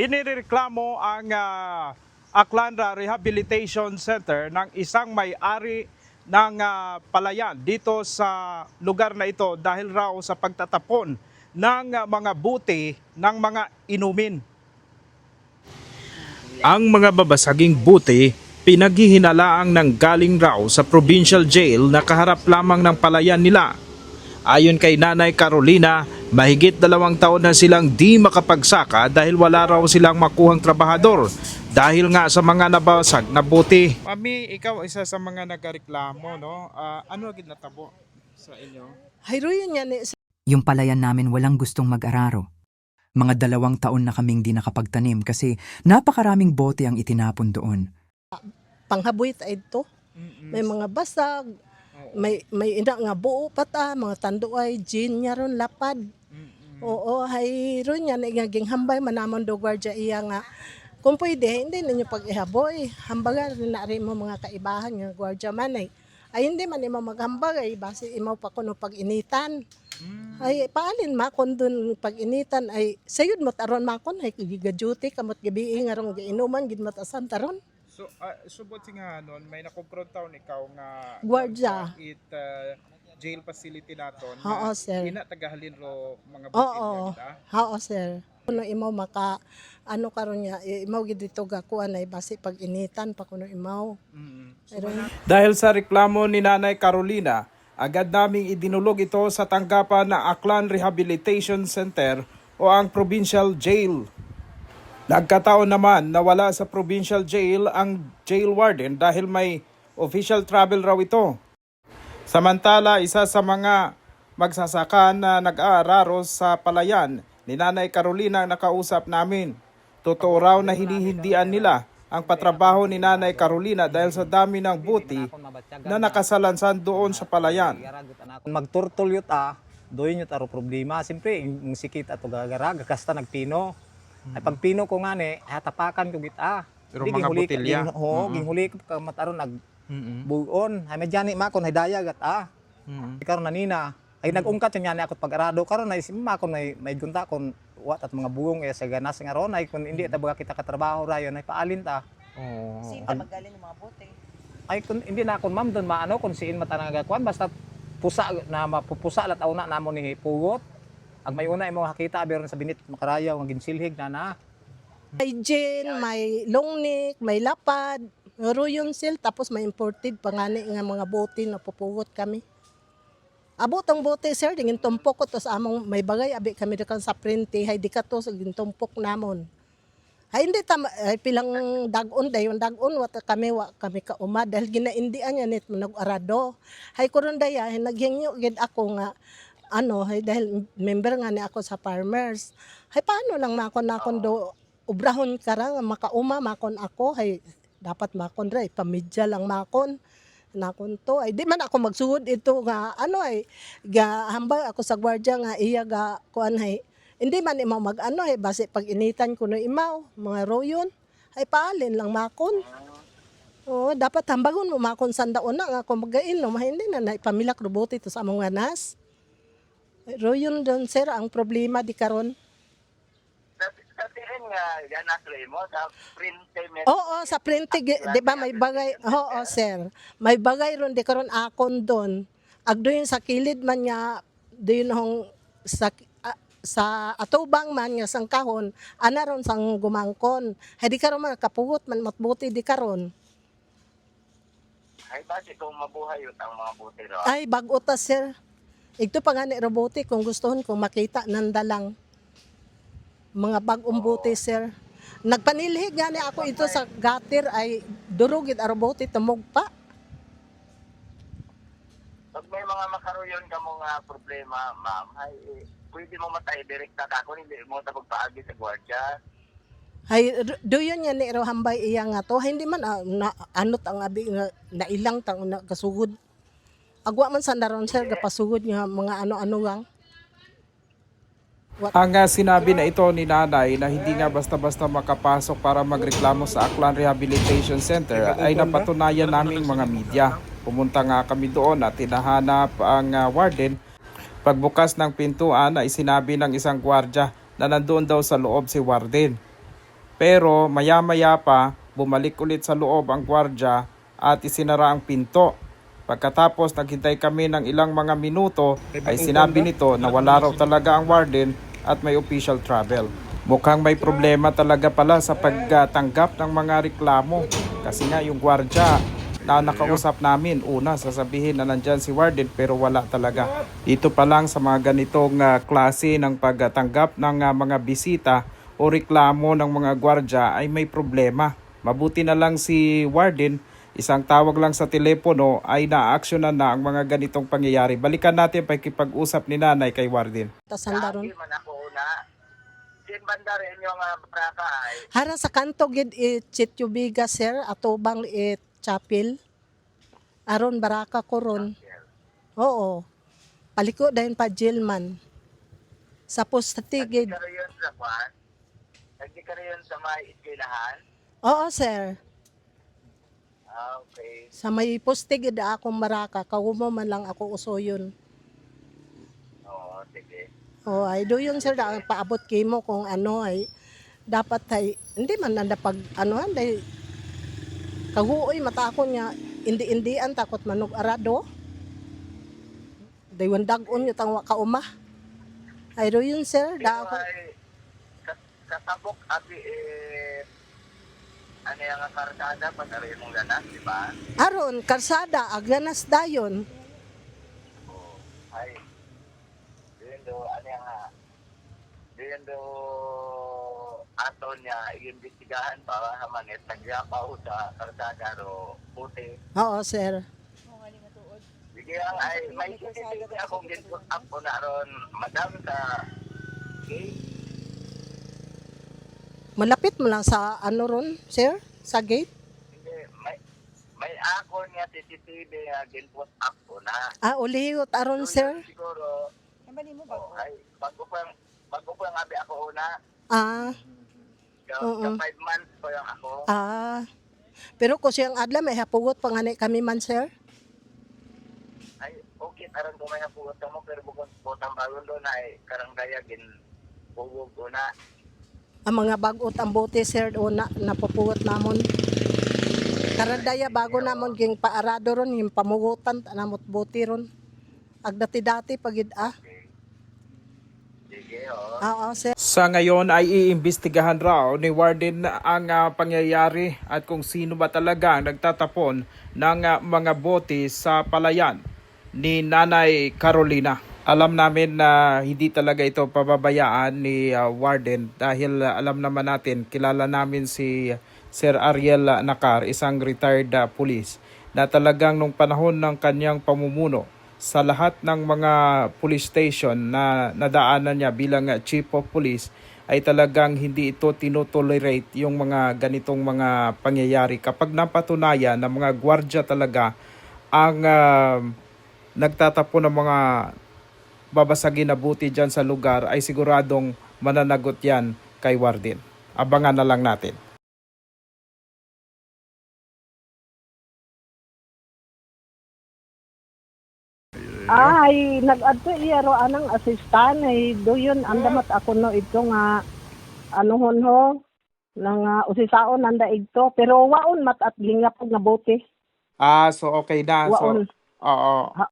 Inireklamo ang ah, Aklan Rehabilitation Center ng isang may-ari ng ah, palayan dito sa lugar na ito dahil raw sa pagtatapon ng ah, mga buti ng mga inumin. Ang mga babasaging buti pinaghihinalaang ng galing raw sa provincial jail na kaharap lamang ng palayan nila. Ayon kay Nanay Carolina, mahigit dalawang taon na silang di makapagsaka dahil wala raw silang makuhang trabahador dahil nga sa mga nabasag na buti. Mami, ikaw isa sa mga nagreklamo, no? Ah, ano agad natabo sa inyo? Hayro yun yan eh. Yung palayan namin walang gustong mag-araro. Mga dalawang taon na kaming di nakapagtanim kasi napakaraming bote ang itinapon doon. Panghabuit ay ito. May mga basag, may may ina nga buo pata, mga tando ay gin niya ron lapad. Oo, hayro yan nga ginghambay manamon do gwardiya iya nga. Kung pwede, hindi ninyo pag ihaboy. Hambagan rin mo mga kaibahan nga gwardiya man ay. Ay hindi man imo maghambag ay base imo pa kuno pag initan. Ay paalin ma kun dun pag initan ay sayod mo taron ma kun ay gigaduty kamot gabi nga rong giinuman gid matasan taron. So, uh, subot nga nun, may nakumprontaw ikaw nga Gwardiya. it uh, jail facility naton Oo, sir. ina tagahalin ro mga buti Oo. kita. Oo, sir. Kuno imaw maka ano karon niya imaw gid dito gakuan ay base pag initan pa kuno imaw. Pero Dahil sa reklamo ni Nanay Carolina, agad naming idinulog ito sa tanggapan ng Aklan Rehabilitation Center o ang Provincial Jail. Nagkataon naman na wala sa Provincial Jail ang jail warden dahil may official travel raw ito. Samantala, isa sa mga magsasaka na nag-aararo sa palayan ni Nanay Carolina ang nakausap namin. Totoo raw na hinihindian nila ang patrabaho ni Nanay Carolina dahil sa dami ng buti na nakasalansan doon sa palayan. Kung magturtol yut ah, doon yut aro problema. Siyempre, yung sikit ato gagara, gakasta nagpino. Ay pag pino ko nga ni, hatapakan ko git ah. Pero mga gin- Oo, ginghuli ko ka mataron nag bugon. Ay medyani ma kon hidayag at ah. Karon na nina. Ay nag-ungkat yung yani ako pag-arado karon na isim ma kon may may gunta kon wat at mga bugong eh sa ganas nga ron ay kun hindi ta baga kita katrabaho rayon ay paalin ta. Sinta magaling ng mga bote. ay kun hindi na akon ma'am doon maano kung siin mata nagakuan basta pusa na mapupusa lat una namo ni pugot ang may una imo hakita abiron sa binit makarayaw nga ginsilhig na na may gin, may long neck, may lapad, ruyon sil tapos may imported pangani nga mga bote na pupugot kami. Abot ang bote sir, dingin tumpok ko sa among may bagay abi kami dekan sa printi hay di ka to sa gintumpok namon. Ay hindi tama ay pilang dagon dayon dagon wa ta kami wa kami ka uma dahil ginaindian niya nit nag-arado. Hay kuron daya naghingyo gid ako nga ano hay dahil member nga ni ako sa farmers. Hay paano lang makon nakon do ubrahon kara nga makauma makon ako hay dapat makon ra pamidya lang makon nakon to ay di man ako magsugod ito nga ano ay ga hambal ako sa gwardiya nga iya ga kuan hay hindi man imaw mag ano ay base pag initan ko no imaw mga royon ay paalin lang makon Oo, dapat hambagon mo makon sandaon na nga kung magain no hindi na na ipamilak robote to sa among ganas. Royon don sir ang problema di karon. Sabihin nga, ganas rin mo, sa print payment. Oo, sa printing, di ba may bagay, oo sir, may bagay ron di karon akon don. Agdo yun sa kilid man niya, yun hong sa, ah, sa atubang man nga sang kahon, ana ron sang gumangkon. Hay di karon man kapugot man matbuti di karon. Ay, base kung mabuhay yun ang mga bote ro. Ay bago ta sir. Ito pa nga ni robote kung gustuhon kung makita nanda lang. Mga bagong bote sir. Nagpanilhig nga ni ako ito sa gatir ay durugid a robote tumog pa. Pag may mga makaroyon ka mga problema, ma'am, ay, eh, pwede mo matay direkta ka kung hindi mo tapag paagi sa gwardiya. Hay do yun nga ni hambay iya nga to. Hindi man ah, na, anot ang abi nga nailang tang na kasugod. Agwa man sa naron sir kapasugod nga mga ano-ano lang. Ang uh, sinabi na ito ni Nanay na hindi nga basta-basta makapasok para magreklamo sa Aklan Rehabilitation Center ay napatunayan naming mga media. Pumunta nga kami doon at tinahanap ang uh, warden. Pagbukas ng pintuan ay sinabi ng isang gwardya na nandoon daw sa loob si warden. Pero maya-maya pa, bumalik ulit sa loob ang gwardya at isinara ang pinto. Pagkatapos naghintay kami ng ilang mga minuto ay sinabi nito na wala raw talaga ang warden at may official travel. Mukhang may problema talaga pala sa pagtanggap ng mga reklamo kasi nga yung gwardya na nakausap namin una sasabihin na nandyan si warden pero wala talaga. Dito pa lang sa mga ganitong ah, klase ng pagtanggap ng ah, mga bisita o reklamo ng mga gwardya ay may problema. Mabuti na lang si warden Isang tawag lang sa telepono ay naaaksyonan na ang mga ganitong pangyayari. Balikan natin pakikipag-usap ni nanay kay Warden. Tasanda ron. Lagi man ako una. Sin banda rin yung uh, braka ay Hara sa kanto gid it Chitюbiga sir atubang it chapel. Aron baraka ko ron. Oo. Paliko dayon pa Jilman. Sa postatigid. Nagdi ka rin sa may iskilahan. Oo sir. Ah, okay. Sa may postigid akong maraka, kawumo man lang ako usoyon. Oo, sige. O ay do yun sir, da, paabot kimo kung ano ay dapat ay hindi man nanda pag ano day kaguoy mata ko niya indi-indian takot manug arado. Day wandag-on yung tang kauma. Ay do yun sir, da ako. kasabok abi eh ano yung karsada pa rin mong ganas, di ba? Aron karsada agnanas dayon. Oo. Ay. Yun do, ano yung nga. Yun do ato niya, iimbestigahan para naman eh, tagyapaw sa karsada ro puti. Oo sir. Sige ang ay, may CCTV akong ginput up ko na ron, madam sa gate. Malapit mo lang sa ano ron, sir? Sa gate? Hindi, may, may ako niya CCTV nga ginput up ko na. Ah, ulihot aron So, sir. Siguro, oh, ay, bago pa yung, bago pa yung abi ako una, Ah, ka, Oo. ka five months pa yung ako. ah. Pero kung siyang adla may hapugot pangani kami man sir. Ay, okay, aron ko may napugot ka mo, pero bukod butang bagon doon ay karang daya gin bugog ko na. Ang mga bagot ang bote sir o na napupugot namon. Karadaya bago namon ging paarado ron yung pamugutan namot bote ron. Agdati-dati pagid ah. Sa ngayon ay iimbestigahan raw ni Warden ang ah, pangyayari at kung sino ba talaga ang nagtatapon ng ah, mga bote sa palayan ni Nanay Carolina. Alam namin na hindi talaga ito pababayaan ni ah, Warden dahil ah, alam naman natin, kilala namin si Sir Ariel Nakar, isang retired ah, police na talagang nung panahon ng kanyang pamumuno sa lahat ng mga police station na nadaanan niya bilang uh, chief of police ay talagang hindi ito tinotolerate yung mga ganitong mga pangyayari. Kapag napatunayan na mga gwardya talaga ang uh, nagtatapon ng mga babasagin na buti dyan sa lugar ay siguradong mananagot yan kay Warden. Abangan na lang natin. Ay, nag-adto iya ro anang assistant ay doyon andamat ako no ito nga ano hon ho nang uh, usisaon nanda igto pero waon mat at lingap nga bote. Ah, so okay na. So, Waon. oo. Ha,